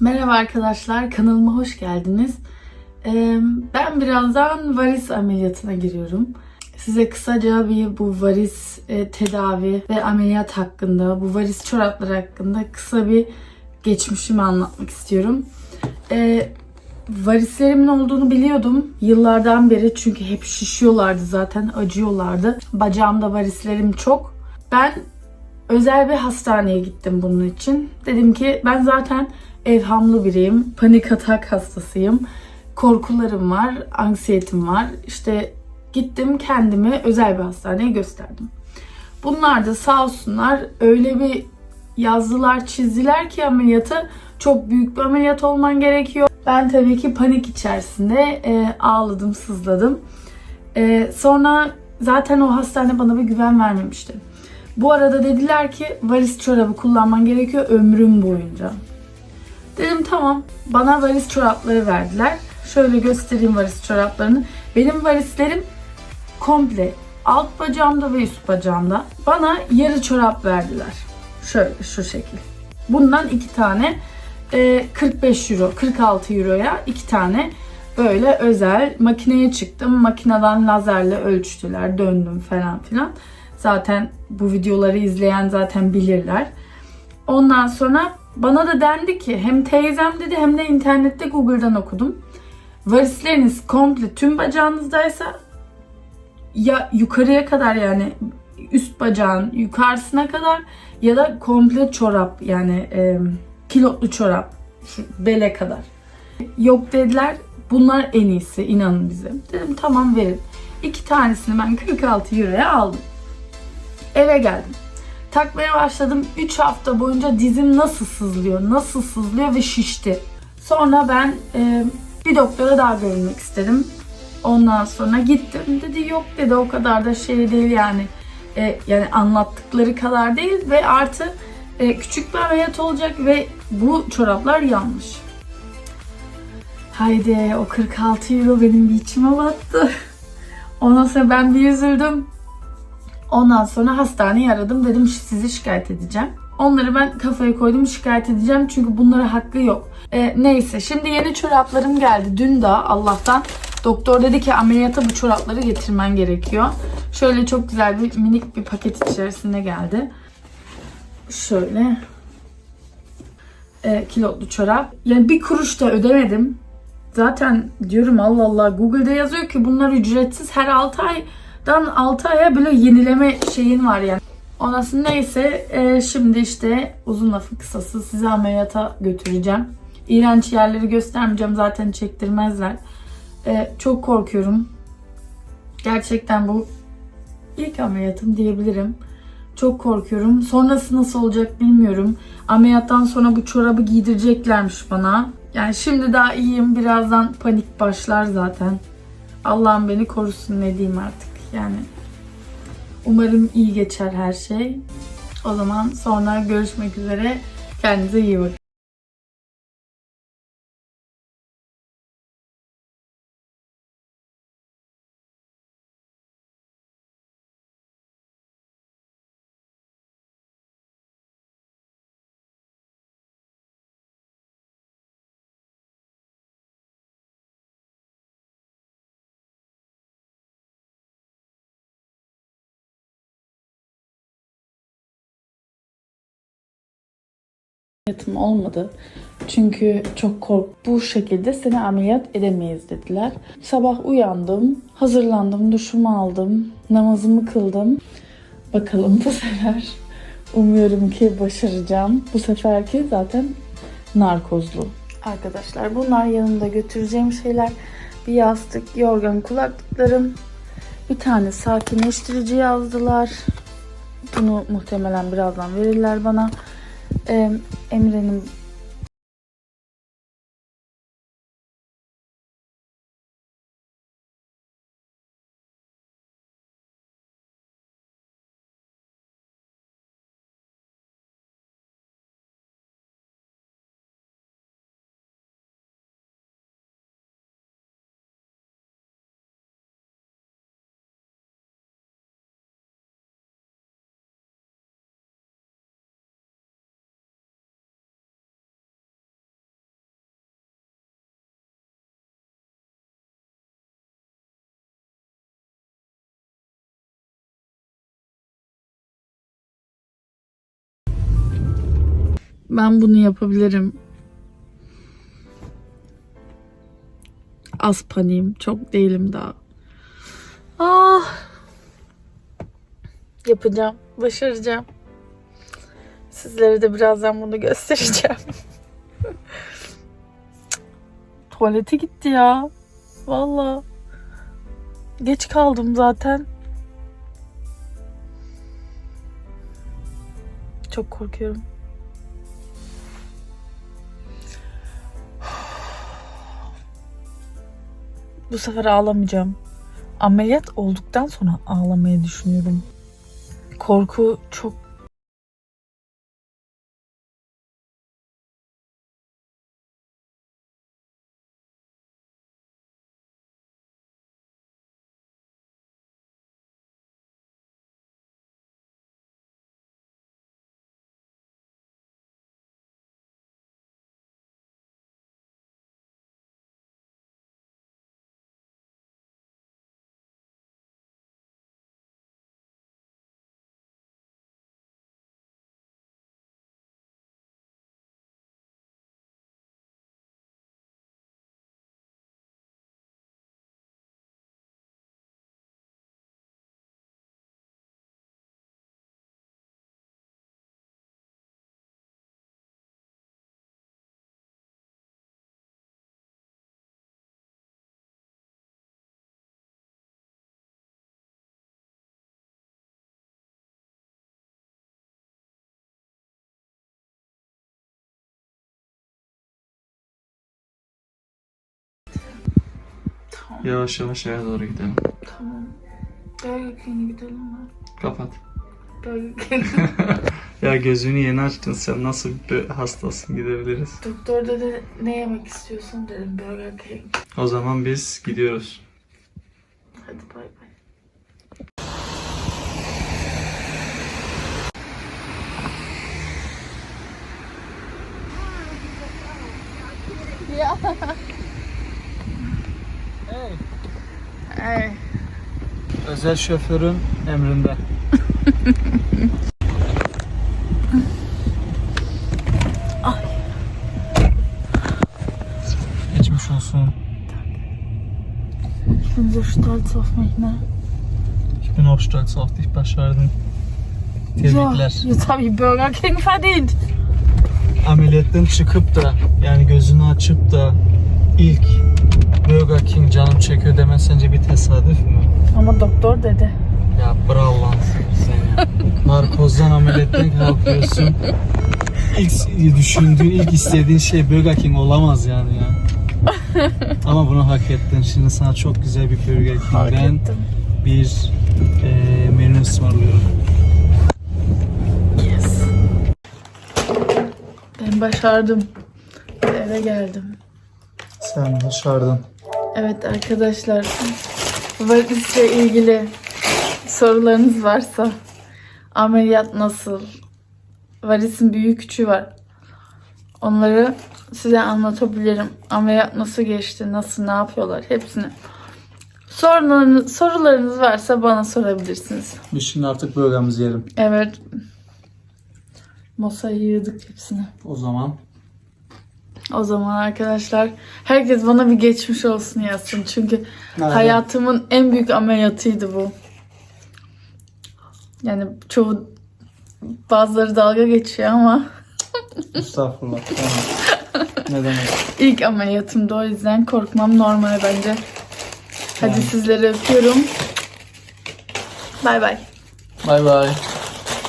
Merhaba arkadaşlar, kanalıma hoş geldiniz. Ee, ben birazdan varis ameliyatına giriyorum. Size kısaca bir bu varis e, tedavi ve ameliyat hakkında, bu varis çorapları hakkında kısa bir geçmişimi anlatmak istiyorum. Ee, varislerimin olduğunu biliyordum yıllardan beri çünkü hep şişiyorlardı zaten, acıyorlardı. Bacağımda varislerim çok. Ben özel bir hastaneye gittim bunun için. Dedim ki ben zaten evhamlı biriyim. Panik atak hastasıyım. Korkularım var, anksiyetim var. İşte gittim kendimi özel bir hastaneye gösterdim. Bunlar da sağ olsunlar öyle bir yazdılar, çizdiler ki ameliyatı çok büyük bir ameliyat olman gerekiyor. Ben tabii ki panik içerisinde e, ağladım, sızladım. E, sonra zaten o hastane bana bir güven vermemişti. Bu arada dediler ki varis çorabı kullanman gerekiyor ömrün boyunca. Dedim tamam. Bana varis çorapları verdiler. Şöyle göstereyim varis çoraplarını. Benim varislerim komple alt bacağımda ve üst bacağımda. Bana yarı çorap verdiler. Şöyle şu şekil. Bundan iki tane e, 45 euro, 46 euroya iki tane böyle özel makineye çıktım. Makineden lazerle ölçtüler, döndüm falan filan. Zaten bu videoları izleyen zaten bilirler. Ondan sonra bana da dendi ki hem teyzem dedi hem de internette Google'dan okudum. Varisleriniz komple tüm bacağınızdaysa ya yukarıya kadar yani üst bacağın yukarısına kadar ya da komple çorap yani e, kilotlu çorap şu bele kadar. Yok dediler bunlar en iyisi inanın bize. Dedim tamam verin. İki tanesini ben 46 euroya aldım. Eve geldim. Takmaya başladım. 3 hafta boyunca dizim nasıl sızlıyor, nasıl sızlıyor ve şişti. Sonra ben e, bir doktora daha görünmek istedim. Ondan sonra gittim. Dedi yok dedi o kadar da şey değil yani. E, yani anlattıkları kadar değil ve artı e, küçük bir ameliyat olacak ve bu çoraplar yanlış. Haydi o 46 euro benim bir içime battı. Ondan sonra ben bir üzüldüm. Ondan sonra hastaneyi aradım. Dedim sizi şikayet edeceğim. Onları ben kafaya koydum şikayet edeceğim. Çünkü bunlara hakkı yok. E, neyse şimdi yeni çoraplarım geldi. Dün daha Allah'tan doktor dedi ki ameliyata bu çorapları getirmen gerekiyor. Şöyle çok güzel bir minik bir paket içerisinde geldi. Şöyle e, kilotlu çorap. Yani bir kuruş da ödemedim. Zaten diyorum Allah Allah Google'da yazıyor ki bunlar ücretsiz her 6 ay dan 6 aya böyle yenileme şeyin var yani. Onası neyse e, şimdi işte uzun lafın kısası sizi ameliyata götüreceğim. İğrenç yerleri göstermeyeceğim zaten çektirmezler. E, çok korkuyorum. Gerçekten bu ilk ameliyatım diyebilirim. Çok korkuyorum. Sonrası nasıl olacak bilmiyorum. Ameliyattan sonra bu çorabı giydireceklermiş bana. Yani şimdi daha iyiyim. Birazdan panik başlar zaten. Allah'ım beni korusun ne diyeyim artık. Yani umarım iyi geçer her şey. O zaman sonra görüşmek üzere. Kendinize iyi bakın. Ameliyatım olmadı. Çünkü çok kork bu şekilde seni ameliyat edemeyiz dediler. Sabah uyandım, hazırlandım, duşumu aldım, namazımı kıldım. Bakalım bu sefer umuyorum ki başaracağım. Bu seferki zaten narkozlu. Arkadaşlar bunlar yanımda götüreceğim şeyler. Bir yastık, yorgan, kulaklıklarım. Bir tane sakinleştirici yazdılar. Bunu muhtemelen birazdan verirler bana. Ee, Emre'nin Ben bunu yapabilirim. Az paniyim. Çok değilim daha. Ah. Yapacağım. Başaracağım. Sizlere de birazdan bunu göstereceğim. Tuvalete gitti ya. Valla. Geç kaldım zaten. Çok korkuyorum. Bu sefer ağlamayacağım. Ameliyat olduktan sonra ağlamayı düşünüyorum. Korku çok Yavaş yavaş eve doğru gidelim. tamam. King'e gidelim mi? Kapat. King. Ya gözünü yeni açtın sen nasıl bir hastasın gidebiliriz. Doktor dedi ne yemek istiyorsun dedim Burger King. O zaman biz gidiyoruz. Hadi bay bay. Özel şoförün emrinde. Geçmiş olsun. Ich bin so stolz auf mich, ne? Ich bin auch stolz auf dich başardın. Tebrikler. So, jetzt habe ich Burger King verdient. Ameliyattan çıkıp da yani gözünü açıp da ilk Burger King canım çekiyor demen sence bir tesadüf mü? Ama doktor dedi. Ya bravo lan sen ya. Narkozdan ameliyattan kalkıyorsun. İlk düşündüğün, ilk istediğin şey Burger King olamaz yani ya. Ama bunu hak ettin. Şimdi sana çok güzel bir Burger King'den bir e, menü ısmarlıyorum. Yes. Ben başardım. Eve geldim. Sen başardın. Evet arkadaşlar. Varisle ilgili sorularınız varsa ameliyat nasıl? Varisin büyüğü küçüğü var. Onları size anlatabilirim. Ameliyat nasıl geçti, nasıl, ne yapıyorlar hepsini. Sorularınız, sorularınız varsa bana sorabilirsiniz. Biz şimdi artık burgerimizi yiyelim. Evet. Masayı yığdık hepsini. O zaman O zaman arkadaşlar herkes bana bir geçmiş olsun yazsın. Çünkü Nerede? hayatımın en büyük ameliyatıydı bu. Yani çoğu bazıları dalga geçiyor ama Estağfurullah. Tamam. ne demek? ilk ameliyatımdı o yüzden korkmam normal bence. Hadi Yani. sizleri öpüyorum. Bay bay. Bay bay.